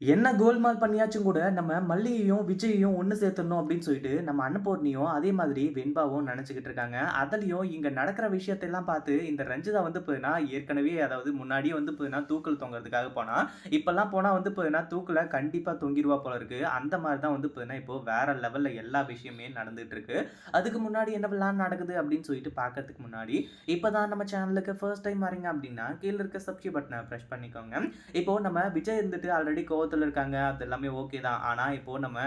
என்ன கோல்மால் பண்ணியாச்சும் கூட நம்ம மல்லியையும், விஜயையும் ஒன்று சேர்த்துடணும் அப்படின்னு சொல்லிட்டு நம்ம அன்னபூர்ணியும், அதே மாதிரி வெண்பாவும் நினச்சிக்கிட்டு இருக்காங்க. அதுலேயும் இங்கே நடக்கிற விஷயத்தெல்லாம் பார்த்து இந்த ரஞ்சிதா வந்து பார்த்தீங்கன்னா, ஏற்கனவே அதாவது முன்னாடியே வந்து பார்த்தீங்கன்னா, தூக்கல் தொங்குறதுக்காக போனால் இப்போல்லாம் போனால் வந்து பார்த்தீங்கன்னா, தூக்கில் கண்டிப்பாக தொங்கிருவா போல இருக்கு. அந்த மாதிரி தான் வந்து பார்த்தீங்கன்னா, இப்போ வேற லெவலில் எல்லா விஷயமே நடந்துட்டு இருக்கு. அதுக்கு முன்னாடி என்னவெல்லாம் நடக்குது அப்படின்னு சொல்லிட்டு பார்க்கறதுக்கு முன்னாடி, இப்போ தான் நம்ம சேனலுக்கு ஃபர்ஸ்ட் டைம் வரீங்க அப்படின்னா, கீழே இருக்க சப்ஸ்கிரைப் பட்டனை ப்ரெஷ் பண்ணிக்கோங்க. இப்போ நம்ம விஜய் இருந்துட்டு ஆல்ரெடி கோவத்துல இருக்காங்க. அது எல்லாமே ஓகே தான். ஆனா, இப்போ நம்ம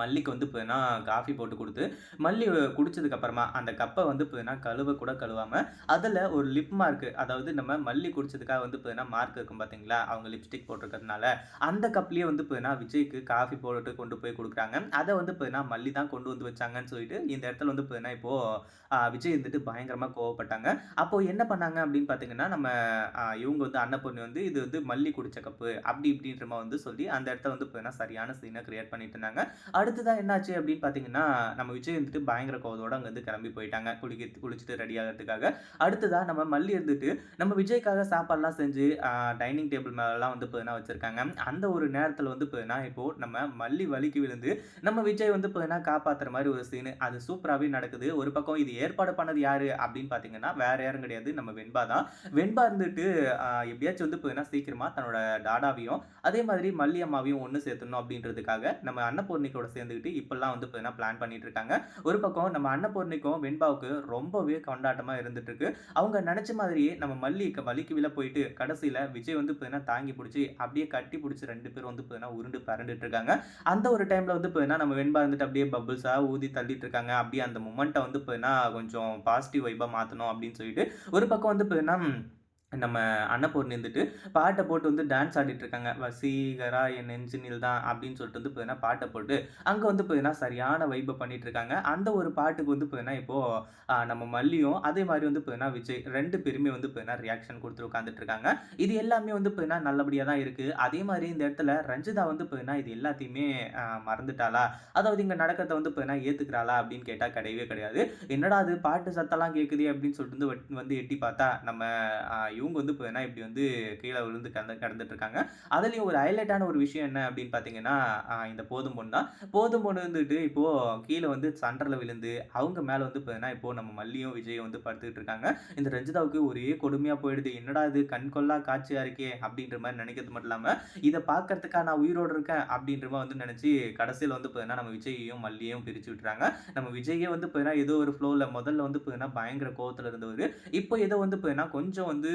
மல்லிக்கு வந்து பார்த்தீங்கன்னா, காஃபி போட்டு கொடுத்து மல்லி குடித்ததுக்கப்புறமா அந்த கப்பை வந்து பார்த்தீங்கன்னா, கழுவ கூட கழுவாமல் அதில் ஒரு லிப் மார்க் அதாவது நம்ம மல்லி குடித்ததுக்காக வந்து பார்த்தீங்கன்னா, மார்க் இருக்கும் பார்த்தீங்களா? அவங்க லிப்ஸ்டிக் போட்டிருக்கிறதுனால, அந்த கப்லேயே வந்து பார்த்தீங்கன்னா, விஜய்க்கு காஃபி போட்டு கொண்டு போய் கொடுக்குறாங்க அதை வந்து பார்த்தீங்கன்னா, மல்லி தான் கொண்டு வந்து வச்சாங்கன்னு சொல்லிட்டு, இந்த இடத்துல வந்து பார்த்தீங்கன்னா, இப்போது விஜய் இருந்துட்டு பயங்கரமாக கோவப்பட்டாங்க. அப்போது என்ன பண்ணாங்க அப்படின்னு பார்த்தீங்கன்னா, நம்ம இவங்க வந்து அன்னபூர்ணி வந்து, இது வந்து மல்லி குடித்த கப்பு அப்படி இப்படின்ற வந்து சொல்லி, அந்த இடத்துல வந்து பார்த்தீங்கன்னா, சரியான சீனை கிரியேட் பண்ணிட்டு இருந்தாங்க. அடுத்ததான் என்னாச்சு அப்படின்னு பார்த்தீங்கன்னா, நம்ம விஜய் வந்துட்டு பயங்கர கோவத்தோட அங்கருந்து கிளம்பி போயிட்டாங்க. குளிக்கிறது குளிச்சுட்டு ரெடி ஆகிறதுக்காக அடுத்ததாக நம்ம மல்லி இருந்துட்டு, நம்ம விஜய்க்காக சாப்பாடுலாம் செஞ்சு டைனிங் டேபிள் மேலெலாம் வந்து பார்த்தீங்கன்னா வச்சுருக்காங்க அந்த ஒரு நேரத்தில் வந்து பார்த்தீங்கன்னா, இப்போ நம்ம மல்லி வலிக்கு விழுந்து, நம்ம விஜய் வந்து பார்த்தீங்கன்னா காப்பாற்றுற மாதிரி ஒரு சீனு. அது சூப்பராகவே நடக்குது. ஒரு பக்கம் இது ஏற்பாடு பண்ணது யார் அப்படின்னு பார்த்தீங்கன்னா, வேற யாரும் கிடையாது. நம்ம வெண்பா தான். வெண்பா இருந்துட்டு எப்படியாச்சும் வந்து பார்த்தீங்கன்னா, சீக்கிரமாக தன்னோட டாடாவையும், அதே மாதிரி மல்லி அம்மாவையும் ஒன்று சேர்த்துணும் அப்படின்றதுக்காக, நம்ம அன்னபூர்ணிக்கோட ஃபேமிலியோட சேர்ந்துக்கிட்டு இப்பெல்லாம் வந்து பார்த்தீங்கன்னா, பிளான் பண்ணிட்டு இருக்காங்க. ஒரு பக்கம் நம்ம அன்னபூர்ணிக்கும், வெண்பாவுக்கு ரொம்பவே கொண்டாட்டமாக இருந்துட்டு இருக்கு. அவங்க நினச்ச மாதிரியே நம்ம மல்லி வலிக்கு விழ போயிட்டு, கடைசியில் விஜய் வந்து பார்த்தீங்கன்னா, தாங்கி பிடிச்சி அப்படியே கட்டி பிடிச்சி ரெண்டு பேரும் வந்து பார்த்தீங்கன்னா, உருண்டு பரண்டுட்டு இருக்காங்க. அந்த ஒரு டைம்ல வந்து பார்த்தீங்கன்னா, நம்ம வெண்பா வந்துட்டு அப்படியே பபுள்ஸாக ஊதி தள்ளிட்டு இருக்காங்க. அப்படியே அந்த மூமெண்ட்டை வந்து பார்த்தீங்கன்னா, கொஞ்சம் பாசிட்டிவ் வைப்பாக மாற்றணும் அப்படின்னு சொல்லிட்டு, ஒரு பக்கம் வந்து பார்த்தீங்கன்னா, நம்ம அன்னபூர்ணி இருந்துட்டு பாட்டை போட்டு வந்து டான்ஸ் ஆடிட்டு இருக்காங்க. "வசீகரா என் நெஞ்சினில் தான்" அப்படின்னு சொல்லிட்டு வந்து பார்த்தீங்கன்னா, பாட்டை போட்டு, அங்கே வந்து பார்த்தீங்கன்னா, சரியான வைப்பை பண்ணிட்டு இருக்காங்க. அந்த ஒரு பாட்டுக்கு வந்து பார்த்தீங்கன்னா, இப்போ நம்ம மல்லியும், அதே மாதிரி வந்து பார்த்தீங்கன்னா, விஜய் ரெண்டு பேருமே வந்து பார்த்தீங்கன்னா, ரியாக்ஷன் கொடுத்து உட்காந்துட்டு இருக்காங்க. இது எல்லாமே வந்து பார்த்தீங்கன்னா, நல்லபடியாக தான் இருக்குது அதே மாதிரி இந்த இடத்துல ரஞ்சிதா வந்து பார்த்தீங்கன்னா, இது எல்லாத்தையுமே மறந்துட்டாளா? அதாவது இங்கே நடக்கிறத வந்து பார்த்தீங்கன்னா, ஏற்றுக்கிறாளா அப்படின்னு கேட்டால் கிடையவே கிடையாது. என்னடா இது பாட்டு சத்தெல்லாம் கேட்குதே அப்படின்னு சொல்லிட்டு வந்து வந்து எட்டி பார்த்தா, நம்ம இவங்க வந்து பார்த்தீங்கன்னா, இப்படி வந்து கீழே விழுந்து கடந்து கிடந்துட்டு இருக்காங்க. அதுலேயும் ஒரு ஹைலைட்டான ஒரு விஷயம் என்ன அப்படின்னு பார்த்தீங்கன்னா, இந்த போதும் பொண்ணு தான். போதும் பொண்ணு வந்துட்டு இப்போது கீழே வந்து சண்டரில் விழுந்து, அவங்க மேலே வந்து பார்த்தீங்கன்னா, இப்போது நம்ம மல்லியும், விஜயும் வந்து படுத்துக்கிட்டு இருக்காங்க. இந்த ரஞ்சிதாவுக்கு ஒரே கொடுமையாக போயிடுது. என்னடா இது கண்கொள்ளா காட்சியாக இருக்கே! அப்படின்ற மாதிரி நினைக்கிறது மட்டும் இல்லாமல் இதை பார்க்கறதுக்காக நான் உயிரோடு இருக்கேன் அப்படின்ற மாதிரி வந்து நினச்சி கடைசியில் வந்து பார்த்தீங்கன்னா, நம்ம விஜய்யையும், மல்லியையும் பிரித்து விட்டுறாங்க. நம்ம விஜயே வந்து பார்த்தீங்கன்னா, ஏதோ ஒரு ஃப்ளோவில் முதல்ல வந்து பார்த்தீங்கன்னா, பயங்கர கோவத்தில் இருந்தவர் இப்போ ஏதோ வந்து பார்த்தீங்கன்னா, கொஞ்சம் வந்து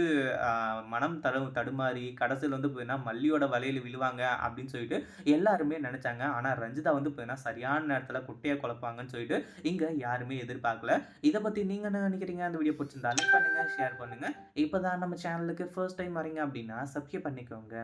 மனம் தடு தடுமாறி, கடைசியில் வந்து பார்த்தீங்கன்னா, மல்லியோட வலையில் விழுவாங்க அப்படின்னு சொல்லிட்டு எல்லாருமே நினச்சாங்க ஆனால் ரஞ்சிதா வந்து பார்த்தீங்கன்னா, சரியான நேரத்தில் குட்டையை குழப்பாங்கன்னு சொல்லிட்டு, இங்கே யாருமே எதிர்பார்க்கல. இதை பற்றி நீங்கள் என்ன நினைக்கிறீங்க அந்த வீடியோ புடிச்சிருந்தா லைக் பண்ணுங்க, ஷேர் பண்ணுங்கள் இப்போ தான் நம்ம சேனலுக்கு ஃபர்ஸ்ட் டைம் வரீங்க அப்படின்னா, சப்ஸ்கிரைப் பண்ணிக்கோங்க.